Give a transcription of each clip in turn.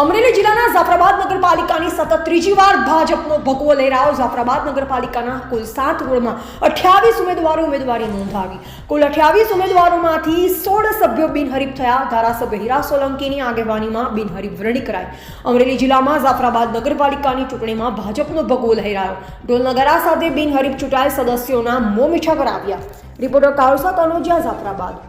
અમરેલી જિલ્લાના જાફરાબાદ નગરપાલિકાની સતત ત્રીજી વાર ભાજપનો ભગવો લહેરાયો જાફરાબાદ નગરપાલિકાના કુલ સાત વોર્ડમાં અઠ્યાવીસ ઉમેદવારો ઉમેદવારી નોંધાવી. કુલ અઠ્યાવીસ ઉમેદવારોમાંથી સોળ સભ્યો બિનહરીફ થયા. ધારાસભ્ય હીરા સોલંકીની આગેવાનીમાં બિનહરીફ વરણી કરાઈ. અમરેલી જિલ્લામાં જાફરાબાદ નગરપાલિકાની ચૂંટણીમાં ભાજપનો ભગવો લહેરાયો ઢોલનગરા સાથે બિનહરીફ ચૂંટાયેલ સદસ્યોના મોં મીઠા પર આવ્યા રિપોર્ટર કાળુસા કનોજિયા જાફરાબાદ.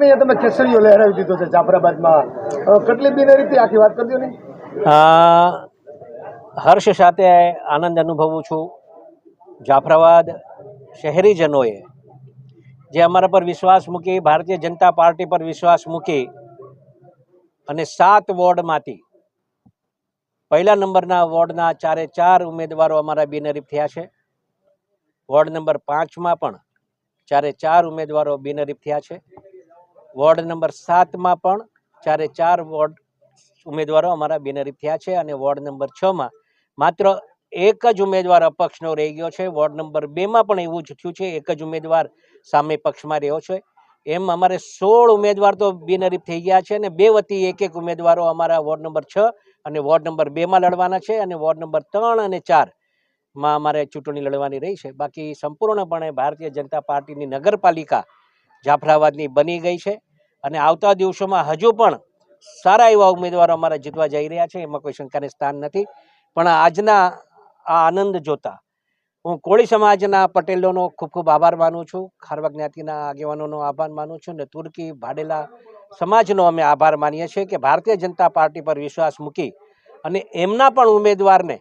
ચૂંટણીએ તમે કેસરીઓ લહેરાવી દીધો છે જાફરાબાદમાં. કેટલી બિનરીતિ આખી વાત કરજો ને. હર્ષ સાથે આનંદ અનુભવું છું. જાફરાબાદ શહેરીજનોએ જે અમારા પર વિશ્વાસ મૂકી, ભારતીય જનતા પાર્ટી પર વિશ્વાસ મૂકી અને સાત વોર્ડમાંથી પહેલા નંબરના વોર્ડના ચારે ચાર ઉમેદવારો અમારા બિનરીફ થયા છે. વોર્ડ નંબર પાંચમાં પણ ચારે ચાર ઉમેદવારો બિનહરીફ થયા છે. વોર્ડ નંબર સાતમાં પણ ચારે ચાર વોર્ડ ઉમેદવારો અમારા બિનહરીફ થયા છે અને વોર્ડ નંબર છમાં માત્ર એક જ ઉમેદવાર અપક્ષનો રહી ગયો છે. વોર્ડ નંબર બેમાં પણ એવું જ થયું છે, એક જ ઉમેદવાર સામે પક્ષમાં રહ્યો છે. એમ અમારે સોળ ઉમેદવાર તો બિનહરીફ થઈ ગયા છે અને બે વતી એક એક ઉમેદવારો અમારા વોર્ડ નંબર છ અને વોર્ડ નંબર બેમાં લડવાના છે અને વોર્ડ નંબર ત્રણ અને ચારમાં અમારે ચૂંટણી લડવાની રહી છે. બાકી સંપૂર્ણપણે ભારતીય જનતા પાર્ટીની નગરપાલિકા જાફરાબાદની બની ગઈ છે. અને આવતા દિવસોમાં હજુ પણ સારા એવા ઉમેદવારો અમારા જીતવા જઈ રહ્યા છે. એમાં કોઈ શંકાને સ્થાન નથી. પણ આજના આ આનંદ જોતા હું કોળી સમાજના પટેલોનો ખૂબ ખૂબ આભાર માનું છું. ખારવા જ્ઞાતિના આગેવાનોનો આભાર માનું છું. ને તુર્કી ભાડેલા સમાજનો અમે આભાર માનીએ છીએ કે ભારતીય જનતા પાર્ટી પર વિશ્વાસ મૂકી અને એમના પણ ઉમેદવારને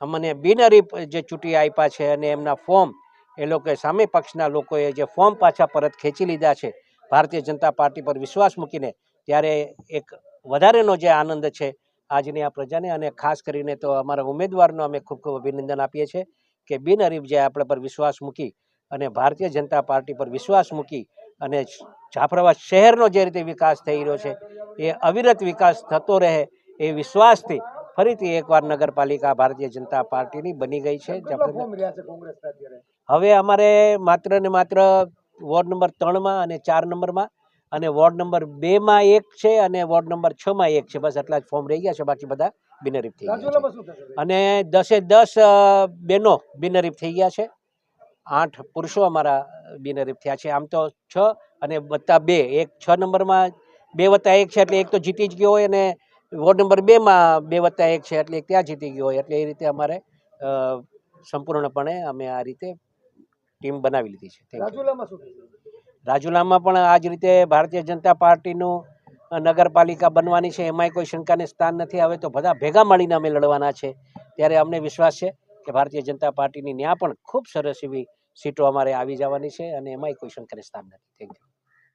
અમને બિનહરીફ જે ચૂંટી આપ્યા છે અને એમના ફોર્મ એ લોકોએ સામે પક્ષના લોકોએ જે ફોર્મ પાછા પરત ખેંચી લીધા છે, ભારતીય જનતા પાર્ટી પર વિશ્વાસ મૂકીને, ત્યારે એક વધારેનો જે આનંદ છે, આજની આ પ્રજાને અને ખાસ કરીને તો અમારા ઉમેદવારનો અમે ખૂબ ખૂબ અભિનંદન આપીએ છીએ કે બિનહરીફ જે આપણા પર વિશ્વાસ મૂકી અને ભારતીય જનતા પાર્ટી પર વિશ્વાસ મૂકી અને જાફરાબાદ શહેરનો જે રીતે વિકાસ થઈ રહ્યો છે, એ અવિરત વિકાસ થતો રહે એ વિશ્વાસથી ફરીથી એકવાર નગરપાલિકા ભારતીય જનતા પાર્ટીની બની ગઈ છે હવે અમારે માત્ર ને માત્ર વોર્ડ નંબર ત્રણમાં અને ચાર નંબરમાં અને વોર્ડ નંબર બેમાં એક છે અને વોર્ડ નંબર છમાં એક છે. બસ એટલા જ ફોર્મ રહી ગયા છે. બાકી બધા બિનરીફ થઈ ગયા અને દસે દસ બહેનો બિનરીફ થઈ ગયા છે. આઠ પુરુષો અમારા બિનરીફ થયા છે. આમ તો છ અને વત્તા બે. એક છ નંબરમાં બે વત્તા એક છે એટલે એક તો જીતી જ ગયો હોય અને વોર્ડ નંબર બેમાં બે વત્તા એક છે એટલે એક ત્યાં જીતી ગયો હોય. એટલે એ રીતે અમારે સંપૂર્ણપણે અમે આ રીતે ટીમ બનાવી લીધી છે. રાજુલામાં શું રાજુલામાં પણ આ જ રીતે ભારતીય જનતા પાર્ટીનું નગરપાલિકા બનવાની છે એમાંય કોઈ શંકાને સ્થાન નથી. હવે તો બધા ભેગા મળીને અમે લડવાના છે. ત્યારે અમને વિશ્વાસ છે કે ભારતીય જનતા પાર્ટીની ત્યાં પણ ખૂબ સરસ એવી સીટો અમારે આવી જવાની છે અને એમાંય કોઈ શંકાને સ્થાન નથી. Thank you